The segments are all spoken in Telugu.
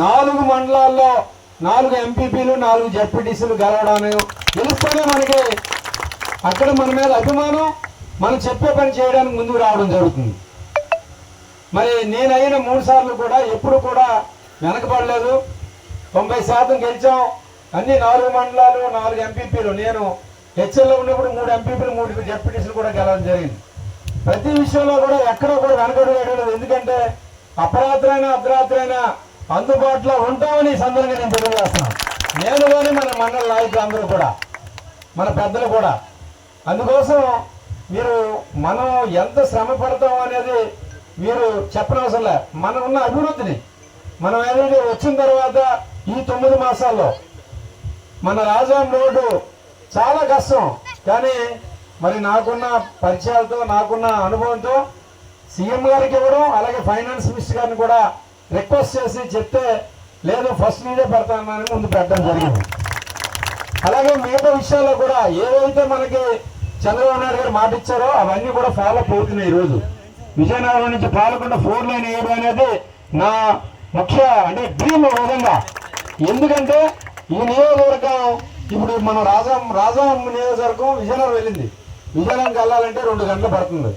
నాలుగు మండలాల్లో నాలుగు ఎంపీపీలు నాలుగు జడ్పీటీసీలు గెలవడానికి గెలిస్తేనే మనకి అక్కడ మన మీద అభిమానం మనం చెప్పే పని చేయడానికి ముందుకు రావడం జరుగుతుంది. మరి నేనైన మూడు సార్లు కూడా ఎప్పుడు కూడా వెనకబడలేదు. తొంభై శాతం గెలిచాం. అన్ని నాలుగు మండలాలు నాలుగు ఎంపీపీలు. నేను హెచ్ఎల్లో ఉన్నప్పుడు మూడు ఎంపీపీలు మూడు జడ్పీటీసీలు కూడా గెలవడం జరిగింది. ప్రతి విషయంలో కూడా ఎక్కడ కూడా వెనకడు ఎందుకంటే అపరాత్రైనా అర్ధరాత్రైనా అందుబాటులో ఉంటామని సందర్భంగా నేను తెలియజేస్తున్నాను. నేను కానీ మన మండల నాయకులు అందరూ కూడా మన పెద్దలు కూడా అందుకోసం మీరు మనం ఎంత శ్రమ పడతాం అనేది మీరు చెప్పనవసరం లే. మనం ఉన్న అభివృద్ధిని మనం ఏదైతే వచ్చిన తర్వాత ఈ తొమ్మిది మాసాల్లో మన రాజాం రోడ్డు చాలా కష్టం. కానీ మరి నాకున్న పరిచయాలతో నాకున్న అనుభవంతో సీఎం గారికి ఇవ్వడం అలాగే ఫైనాన్స్ మినిస్టర్ గారిని కూడా రిక్వెస్ట్ చేసి చెప్తే లేదు ఫస్ట్ నీదే పెడతానని ముందు పెట్టడం జరిగింది. అలాగే మిగతా విషయాల్లో కూడా ఏవైతే మనకి చంద్రబాబు నాయుడు గారు మాట ఇచ్చారో అవన్నీ కూడా ఫాలో అవుతున్నాయి ఈరోజు. విజయనగరం నుంచి పాలకొండ ఫోర్ లైన్ వేయడం అనేది నా ముఖ్య అంటే డ్రీమ్ విధంగా. ఎందుకంటే ఈ నియోజకవర్గం ఇప్పుడు మనం రాజా రాజా నియోజకవర్గం విజయనగరం వెళ్ళింది. విజయనగరంకి వెళ్ళాలంటే రెండు గంటలు పడుతుంది.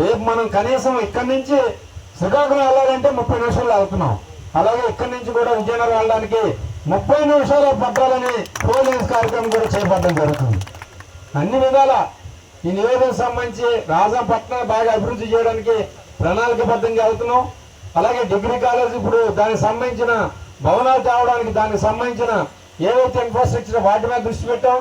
రేపు మనం కనీసం ఇక్కడి నుంచి శ్రీకాకుళం వెళ్ళాలంటే ముప్పై నిమిషాలు వెళ్తున్నాం అలాగే ఇక్కడి నుంచి కూడా విజయనగరం వెళ్ళడానికి ముప్పై నిమిషాలు పట్టాలని పోలీస్ కార్యక్రమం కూడా చేపట్టడం జరుగుతుంది. అన్ని విధాల ఈ నివేదనకు సంబంధించి రాజాపట్నం బాగా అభివృద్ధి చేయడానికి ప్రణాళికబద్ధంగా వెళ్తున్నాం. అలాగే డిగ్రీ కాలేజ్ ఇప్పుడు దానికి సంబంధించిన భవనాలు తేవడానికి దానికి సంబంధించిన ఏవైతే ఇన్ఫ్రాస్ట్రక్చర్ వాటి మీద దృష్టి పెట్టాం.